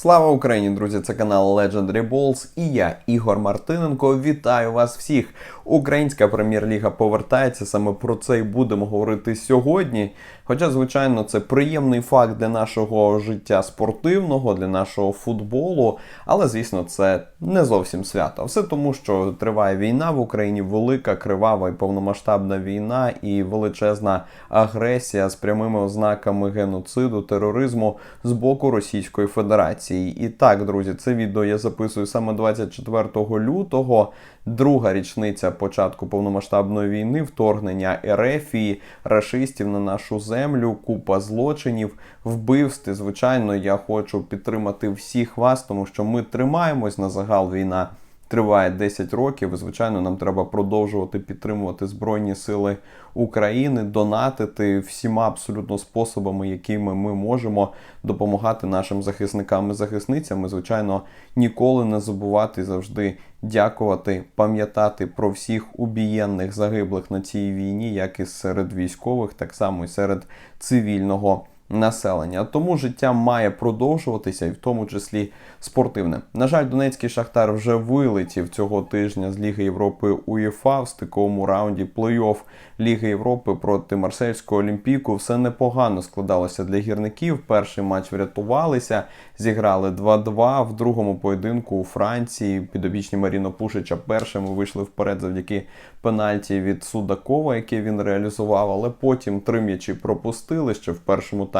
Слава Україні, друзі! Це канал Legendary Balls і я, Ігор Мартиненко. Вітаю вас всіх! Українська прем'єр-ліга повертається. Саме про це і будемо говорити сьогодні. Хоча, звичайно, це приємний факт для нашого життя спортивного, для нашого футболу. Але, звісно, це не зовсім свято. Все тому, що триває війна в Україні, велика, кривава і повномасштабна війна і величезна агресія з прямими ознаками геноциду, тероризму з боку Російської Федерації. І так, друзі, це відео я записую саме 24 лютого, друга річниця початку повномасштабної війни, вторгнення Ерефії, рашистів на нашу землю, купа злочинів, вбивств. Звичайно, я хочу підтримати всіх вас, тому що ми тримаємось на загал війна. Триває 10 років, і звичайно, нам треба продовжувати підтримувати Збройні Сили України, донатити всіма абсолютно способами, якими ми можемо допомагати нашим захисникам і захисницям. І, звичайно, ніколи не забувати завжди дякувати, пам'ятати про всіх убієнних загиблих на цій війні, як і серед військових, так само і серед цивільного населення. Тому життя має продовжуватися, і в тому числі спортивне. На жаль, Донецький Шахтар вже вилетів цього тижня з Ліги Європи УЄФА в стиковому раунді плей-офф Ліги Європи проти Марсельського Олімпіку. Все непогано складалося для гірників. Перший матч врятувалися, зіграли 2-2. В другому поєдинку у Франції підопічні Маріно Пушича першими вийшли вперед завдяки пенальті від Судакова, який він реалізував. Але потім три м'ячі пропустили ще в першому таймі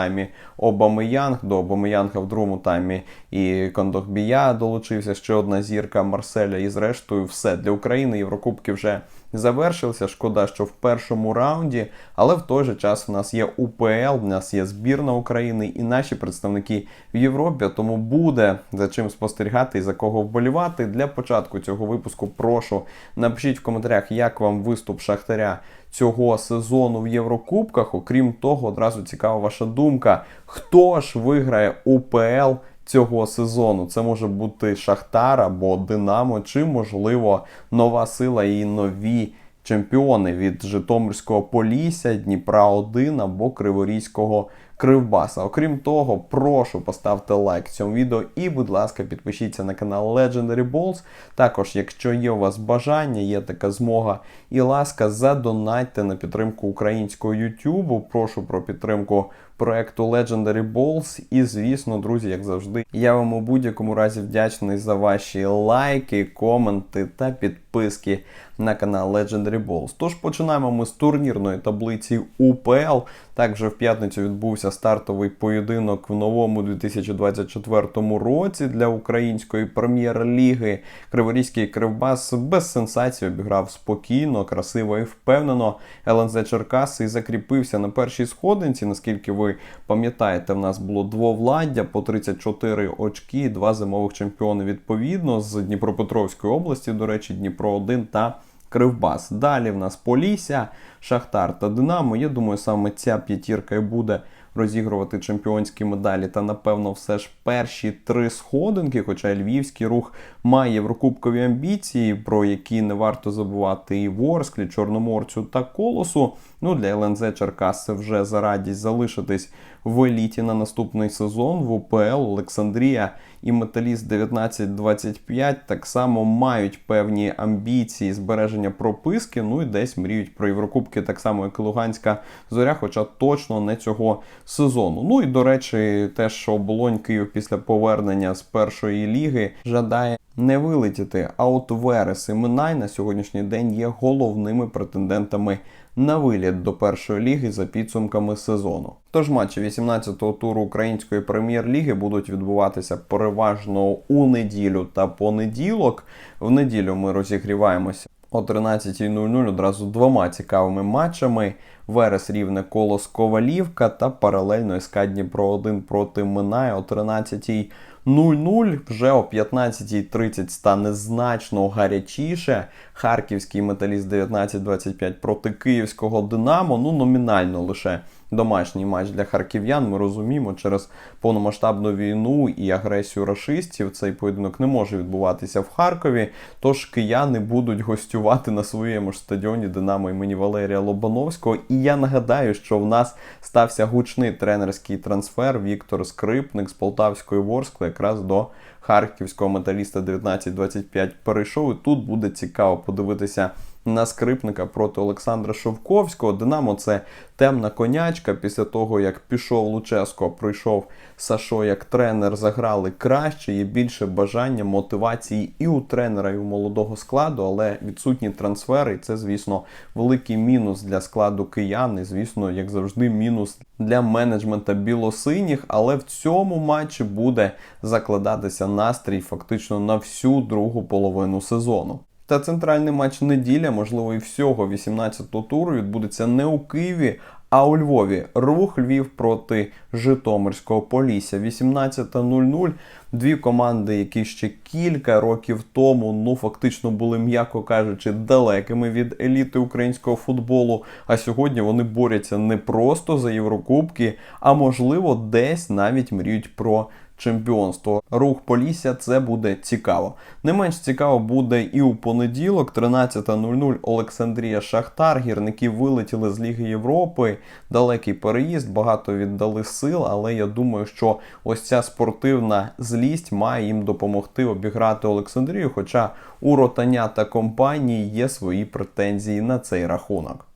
Обамеянг. До Обамеянга в другому таймі і Кондохбія долучився. Ще одна зірка Марселя. І зрештою, все для України. Єврокубки вже завершилися. Шкода, що в першому раунді, але в той же час у нас є УПЛ, у нас є збірна України і наші представники в Європі. Тому буде за чим спостерігати і за кого вболівати. Для початку цього випуску прошу напишіть в коментарях, як вам виступ Шахтаря. Цього сезону в Єврокубках, окрім того, одразу цікава ваша думка. Хто ж виграє УПЛ цього сезону? Це може бути Шахтар або Динамо, чи, можливо, нова сила і нові чемпіони від Житомирського Полісся, Дніпра 1 або Криворізького Кривбаса. Окрім того, прошу поставте лайк цьому відео і, будь ласка, підпишіться на канал Legendary Balls. Також, якщо є у вас бажання, є така змога і ласка, задонатьте на підтримку українського YouTube. Прошу про підтримку проекту Legendary Balls. І, звісно, друзі, як завжди, я вам у будь-якому разі вдячний за ваші лайки, коменти та підписки на канал Legendary Balls. Тож починаємо ми з турнірної таблиці УПЛ. Також в п'ятницю відбувся стартовий поєдинок в новому 2024 році для української прем'єр-ліги. Криворізький Кривбас без сенсацій обіграв спокійно, красиво і впевнено. ЛНЗ Черкаси закріпився на першій сходинці. Наскільки ви пам'ятаєте, в нас було двовладдя по 34 очки, два зимових чемпіони відповідно з Дніпропетровської області, до речі, Дніпро 1 та Кривбас. Далі в нас Полісся, Шахтар та Динамо. Я думаю, саме ця п'ятірка і буде розігрувати чемпіонські медалі. Та, напевно, все ж перші три сходинки, хоча львівський рух має єврокубкові амбіції, про які не варто забувати і Ворсклі, Чорноморцю та Колосу. Ну, для ЛНЗ Черкас це вже за радість залишитись в еліті на наступний сезон в УПЛ Олександрія і Металіст 1925 так само мають певні амбіції збереження прописки. Ну і десь мріють про Єврокубки, так само як і Луганська зоря, хоча точно не цього сезону. Ну і до речі, те, що оболонь Київ після повернення з першої ліги жадає. Не вилетіти, а от Верес і Минай на сьогоднішній день є головними претендентами на виліт до першої ліги за підсумками сезону. Тож матчі 18-го туру української прем'єр-ліги будуть відбуватися переважно у неділю та понеділок. В неділю ми розігріваємося о 13.00 одразу двома цікавими матчами. Верес рівне колос Ковалівка та паралельно СК Дніпро 1 проти Минай о 13.00. вже о 15.30 стане значно гарячіше. Харківський металіст 19-25 проти київського Динамо. Ну, номінально лише домашній матч для харків'ян. Ми розуміємо, через повномасштабну війну і агресію рашистів цей поєдинок не може відбуватися в Харкові. Тож кияни будуть гостювати на своєму ж стадіоні Динамо імені Валерія Лобановського. І І я нагадаю, що в нас стався гучний тренерський трансфер. Віктор Скрипник з Полтавської Ворскли якраз до харківського металіста 19-25 перейшов. І тут буде цікаво подивитися на скрипника проти Олександра Шовковського. Динамо це темна конячка. Після того, як пішов Луческо, прийшов Сашо як тренер, заграли краще. Є більше бажання, мотивації і у тренера, і у молодого складу, але відсутні трансфери. Це, звісно, великий мінус для складу киян. І, звісно, як завжди, мінус для менеджмента білосиніх. Але в цьому матчі буде закладатися настрій фактично на всю другу половину сезону. Та центральний матч неділя, можливо, і всього 18-го туру відбудеться не у Києві, а у Львові. Рух Львів проти Житомирського Полісся. 18.00. Дві команди, які ще кілька років тому, ну фактично були, м'яко кажучи, далекими від еліти українського футболу. А сьогодні вони борються не просто за Єврокубки, а можливо, десь навіть мріють про чемпіонство. Рух Полісся це буде цікаво. Не менш цікаво буде і у понеділок, 13.00 Олександрія Шахтар. Гірники вилетіли з Ліги Європи. Далекий переїзд, багато віддали сил, але я думаю, що ось ця спортивна злість має їм допомогти обіграти Олександрію. Хоча у ротаня та компанії є свої претензії на цей рахунок.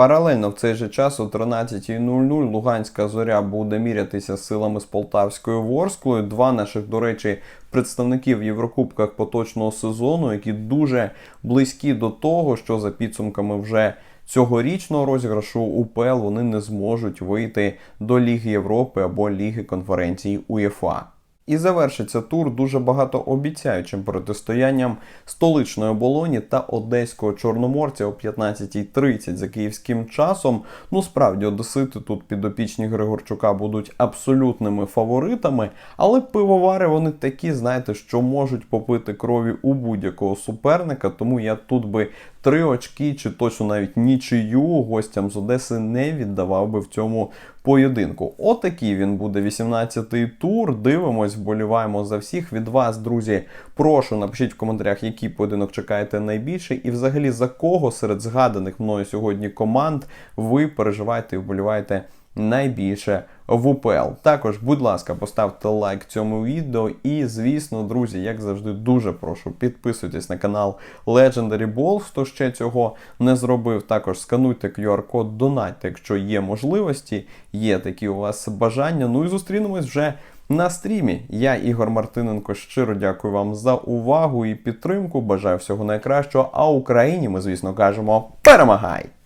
Паралельно в цей же час о 13.00 Луганська зоря буде мірятися силами з Полтавською Ворсклою. Два наших, до речі, представників в Єврокубках поточного сезону, які дуже близькі до того, що за підсумками вже цьогорічного розіграшу УПЛ вони не зможуть вийти до Ліги Європи або Ліги конференції УЄФА. І завершиться тур дуже багатообіцяючим протистоянням столичної оболоні та одеського чорноморця о 15.30 за київським часом. Ну справді одесити тут підопічні Григорчука будуть абсолютними фаворитами, але пивовари вони такі, знаєте, що можуть попити крові у будь-якого суперника. Тому я тут би три очки чи точно навіть нічию гостям з Одеси не віддавав би в цьому поєдинку. Отакий він буде 18-й тур. Дивимось, вболіваємо за всіх. Від вас, друзі, прошу напишіть в коментарях, який поєдинок чекаєте найбільше, і взагалі за кого серед згаданих мною сьогодні команд ви переживаєте і вболіваєте найбільше в УПЛ. Також, будь ласка, поставте лайк цьому відео. І, звісно, друзі, як завжди, дуже прошу підписуйтесь на канал Legendary Balls, хто ще цього не зробив. Також скануйте QR-код, донайте, якщо є можливості, є такі у вас бажання. Ну і зустрінемось вже. На стрімі я Ігор Мартиненко щиро дякую вам за увагу і підтримку. Бажаю всього найкращого. А Україні ми, звісно, кажемо перемагай!